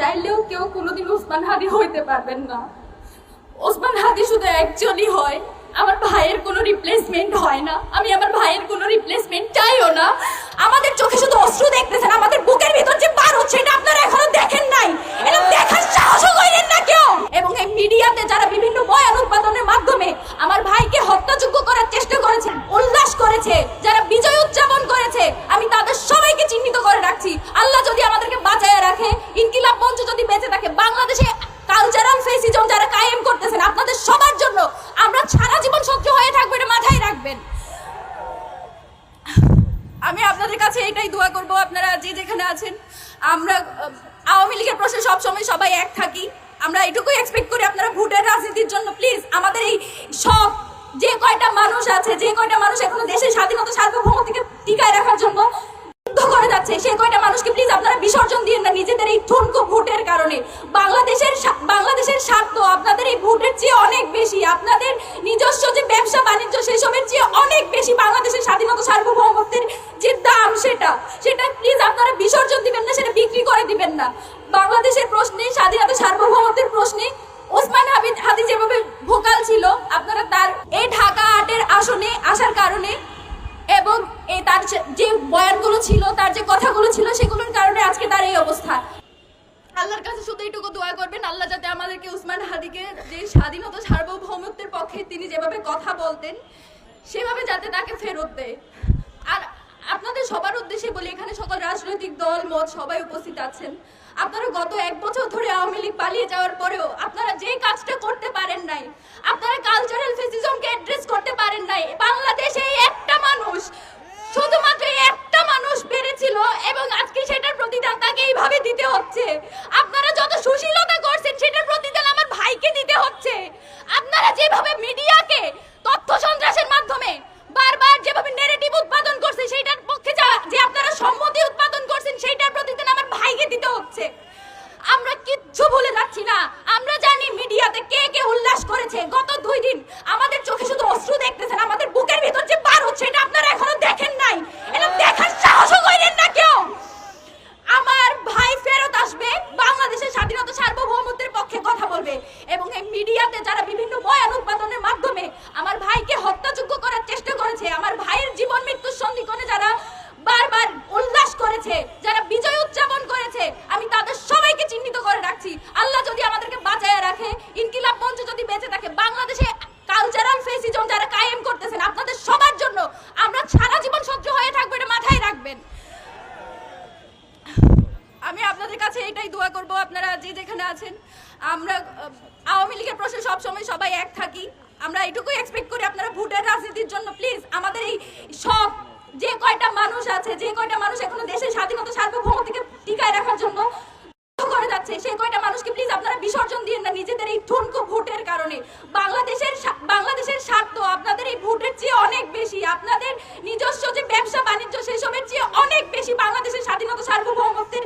চাইলেও কেউ কোনোদিন ওসমান হাদি হইতে পারবেন না। ওসমান হাদি শুধু একজনই হয়। আমার ভাইয়ের কোনো রিপ্লেসমেন্ট হয় না। আমি আমার ভাইয়ের কোনো রিপ্লেসমেন্ট চাইও না। আমাদের চোখে শুধু অস্ত্র দেখতেছেন, আমাদের বুকের আপনাদের কাছে এটাই দোয়া করব আপনারা যে যেখানে আছেন। আমরা আওয়ামী লীগের প্রশ্নে সবসময় সবাই এক থাকি। আমরা এটুকুই এক্সপেক্ট করি আপনারা ভোটের রাজনীতির জন্য প্লিজ আমাদের এই সব, যে কয়টা মানুষ আছে, যে কয়টা মানুষ এখনও দেশের স্বাধীনতা, সার্বভৌমত্বকে টিকায় রাখার জন্য যুদ্ধ করে যাচ্ছে সেই কয়টা মানুষকে প্লিজ আপনারা বিসর্জন দিন না নিজেদের এই ঠুনকো ভোটের কারণে। বাংলাদেশের বাংলাদেশের স্বার্থ আপনাদের এই ভোটের চেয়ে অনেক বেশি, আপনাদের নিজস্ব যে ব্যবসা বাণিজ্য সেই সেসবের চেয়ে অনেক বেশি বাংলাদেশের স্বাধীনতা, সার্বভৌমত্বের যে দাম সেটা সেটা প্লিজ আপনারা বিসর্জন দিবেন না, সেটা বিক্রি করে দিবেন না। বাংলাদেশের প্রশ্নে, স্বাধীনতা সার্বভৌমত্বের প্রশ্নে ওসমান হাবিদ হাদি যেভাবে ভোকাল ছিল, আপনারা তার এই ঢাকা আটের আসনে আসার কারণে এবং তার যে- বয়ানগুলো ছিল, তার যে কথাগুলো ছিল, সেগুলোর কারণে আজকে তার এই অবস্থা। আল্লাহর কাছে শুধু এইটুকু দোয়া করবেন, আল্লাহ যাতে আমাদেরকে উসমান হাদিকে যে স্বাধীনতা সার্বভৌমত্বের পক্ষে তিনি যেভাবে কথা বলতেন, সেভাবে যাতে তাকে ফেরত দেয়। আপনাদের সবার উদ্দেশ্যে বলি, এখানে সকল রাজনৈতিক দল, মত সবাই উপস্থিত আছেন। আপনারা গত এক বছর ধরে আওয়ামী লীগ পালিয়ে যাওয়ার পরেও আপনারা যে কাজটা করতে পারেন নাই, আপনারা কালচারাল ফেসিজমকে অ্যাড্রেস করতে পারেন নাই, বাংলাদেশে এই একটা মানুষ, শুধুমাত্র একটা মানুষ বেড়েছিল এবং আজকে সেটার প্রতিদান তাকে এইভাবে দিতে হচ্ছে। আপনারা যত সুশীলতা করছেন, সেটার প্রতিদান আমার ভাইকে দিতে হচ্ছে। আপনারা যেভাবে মিডিয়াকে কাছে এটাই দোয়া করব আপনারা যে যেখানে আছেন। আমরা আওয়ামী লীগের প্রশ্নে সবসময় সবাই এক থাকি। আমরা এটুকুই এক্সপেক্ট করি আপনারা ভোটের রাজনীতির জন্য প্লিজ আমাদের এই সব, যে কয়টা মানুষ আছে, যে কয়টা মানুষ এখনও দেশের স্বাধীনতা সার্বভৌমতিকে টিকায় রাখার জন্য করে যাচ্ছে সেই কয়টা মানুষকে প্লিজ আপনারা বিসর্জন দিয়ে না নিজেদের এই ঠুনকো ভোটের কারণে। বাংলাদেশের বাংলাদেশের স্বার্থ আপনাদের এই ভোটের চেয়ে অনেক বেশি, আপনাদের নিজস্ব যে ব্যবসা, বাণিজ্য সেই সবের চেয়ে অনেক বেশি বাংলাদেশের স্বাধীনতা, সার্বভৌমত্বের